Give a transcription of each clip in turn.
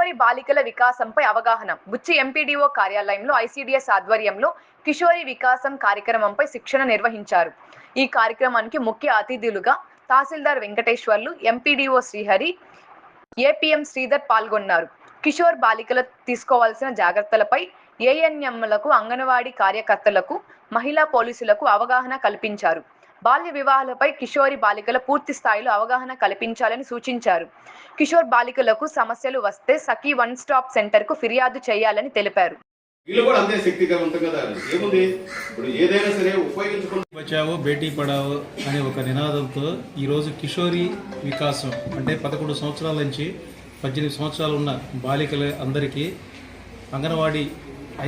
కిషోరి బాలికల వికాసంపై అవగాహన. బుచ్చి ఎంపీడీఓ కార్యాలయంలో ఐసీడీఎస్ ఆధ్వర్యంలో కిషోరి వికాసం కార్యక్రమంపై శిక్షణ నిర్వహించారు. ఈ కార్యక్రమానికి ముఖ్య అతిథులుగా తహసీల్దార్ వెంకటేశ్వర్లు ఎంపీడీఓ శ్రీహరి ఏపీఎం శ్రీధర్ పాల్గొన్నారు. కిషోర్ బాలికలు తీసుకోవాల్సిన జాగ్రత్తలపై ఏఎన్ఎంలకు అంగన్వాడీ కార్యకర్తలకు మహిళా పోలీసులకు అవగాహన కల్పించారు. బాల్య వివాహాలపై కిషోరి బాలికల పూర్తి స్థాయిలో అవగాహన కల్పించాలని సూచించారు. కిషోర్ బాలికలకు సమస్యలు వస్తే సఖీ వన్ స్టాప్ సెంటర్కు ఫిర్యాదు చేయాలని తెలిపారు. వీళ్ళు కూడా అంతే శక్తివంతం కదా ఏముంది? ఇప్పుడు ఏదైనా సరే ఉపయోగించుకుంటే బచావో బేటీ పడావో అనే ఒక నినాదంతో ఈరోజు కిషోరి వికాసం అంటే పదకొండు సంవత్సరాల నుంచి పద్దెనిమిది సంవత్సరాలు ఉన్న బాలికల అందరికీ అంగన్వాడీ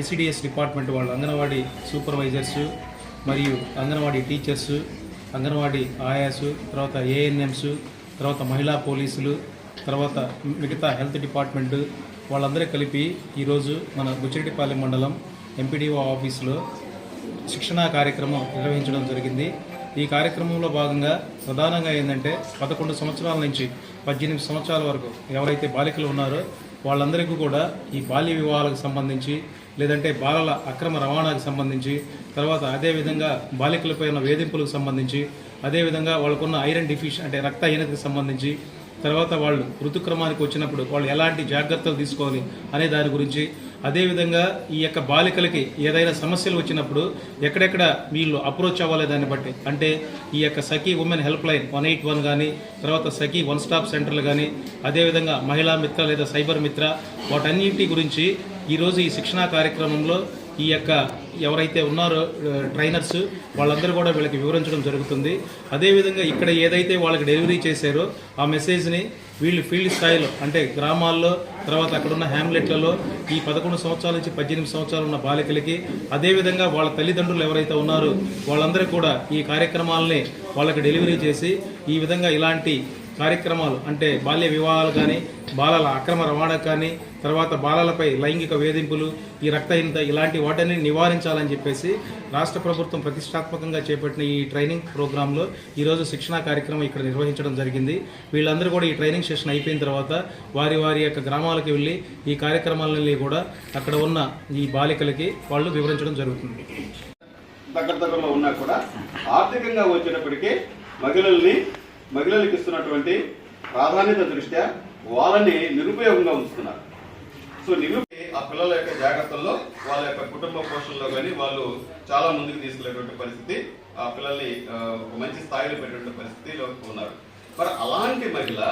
ఐసిడిఎస్ డిపార్ట్మెంట్ వాళ్ళు అంగన్వాడీ సూపర్వైజర్స్ మరియు అంగన్వాడీ టీచర్స్ అంగన్వాడీ ఆయాస్ తర్వాత ఏఎన్ఎంస్ తర్వాత మహిళా పోలీసులు తర్వాత మిగతా హెల్త్ డిపార్ట్మెంటు వాళ్ళందరూ కలిపి ఈరోజు మన బుచ్చిరెడ్డిపాలెం మండలం ఎంపీడీఓ ఆఫీసులో శిక్షణా కార్యక్రమం నిర్వహించడం జరిగింది. ఈ కార్యక్రమంలో భాగంగా ప్రధానంగా ఏంటంటే పదకొండు సంవత్సరాల నుంచి పద్దెనిమిది సంవత్సరాల వరకు ఎవరైతే బాలికలు ఉన్నారో వాళ్ళందరికీ కూడా ఈ బాల్య వివాహాలకు సంబంధించి లేదంటే బాలల అక్రమ రవాణాకు సంబంధించి తర్వాత అదేవిధంగా బాలికలపై ఉన్న వేధింపులకు సంబంధించి అదేవిధంగా వాళ్ళకున్న ఐరన్ డిఫిష్ అంటే రక్తహీనతకు సంబంధించి తర్వాత వాళ్ళు ఋతుక్రమానికి వచ్చినప్పుడు వాళ్ళు ఎలాంటి జాగ్రత్తలు తీసుకోవాలి అనే దాని గురించి అదేవిధంగా ఈ యొక్క బాలికలకి ఏదైనా సమస్యలు వచ్చినప్పుడు ఎక్కడెక్కడ వీళ్ళు అప్రోచ్ అవ్వాలి దాన్ని బట్టి. అంటే ఈ యొక్క Sakhi women help line one eight one కానీ తర్వాత సఖీ వన్ స్టాప్ సెంటర్లు కానీ అదేవిధంగా మహిళా మిత్ర లేదా సైబర్ మిత్ర వాటన్నింటి గురించి ఈరోజు ఈ శిక్షణా కార్యక్రమంలో ఈ యొక్క ఎవరైతే ఉన్నారో ట్రైనర్స్ వాళ్ళందరూ కూడా వీళ్ళకి వివరించడం జరుగుతుంది. అదేవిధంగా ఇక్కడ ఏదైతే వాళ్ళకి డెలివరీ చేశారో ఆ మెసేజ్ని వీళ్ళు ఫీల్డ్ స్థాయిలో అంటే గ్రామాల్లో తర్వాత అక్కడ ఉన్న హ్యామ్లెట్లలో ఈ పదకొండు సంవత్సరాల నుంచి పద్దెనిమిది సంవత్సరాలు ఉన్న బాలికలకి అదేవిధంగా వాళ్ళ తల్లిదండ్రులు ఎవరైతే ఉన్నారో వాళ్ళందరూ కూడా ఈ కార్యక్రమాలని వాళ్ళకి డెలివరీ చేసి ఈ విధంగా ఇలాంటి కార్యక్రమాలు అంటే బాల్య వివాహాలు కానీ బాలల అక్రమ రవాణా కానీ తర్వాత బాలలపై లైంగిక వేధింపులు ఈ రక్తహీనత ఇలాంటి వాటిని నివారించాలని చెప్పేసి రాష్ట్ర ప్రభుత్వం ప్రతిష్టాత్మకంగా చేపట్టిన ఈ ట్రైనింగ్ ప్రోగ్రాంలో ఈరోజు శిక్షణా కార్యక్రమం ఇక్కడ నిర్వహించడం జరిగింది. వీళ్ళందరూ కూడా ఈ ట్రైనింగ్ సెషన్ అయిపోయిన తర్వాత వారి వారి యొక్క గ్రామాలకు వెళ్ళి ఈ కార్యక్రమాలని కూడా అక్కడ ఉన్న ఈ బాలికలకి వాళ్ళు వివరించడం జరుగుతుంది. దగ్గర దగ్గరలో ఉన్నా కూడా ఆర్థికంగా వచ్చినప్పటికీ మహిళల్ని మహిళలకు ఇస్తున్నటువంటి ప్రాధాన్యత దృష్ట్యా వాళ్ళని నిరుపయోగంగా ఉంచుతున్నారు. సో నిరుపే ఆ పిల్లల యొక్క జాగ్రత్తల్లో వాళ్ళ యొక్క కుటుంబ పోషణలో కానీ వాళ్ళు చాలా ముందుకు తీసుకెళ్ళేటువంటి పరిస్థితి ఆ పిల్లల్ని ఒక మంచి స్థాయిలో పెట్టేటువంటి పరిస్థితిలో ఉన్నారు. మరి అలాంటి మహిళ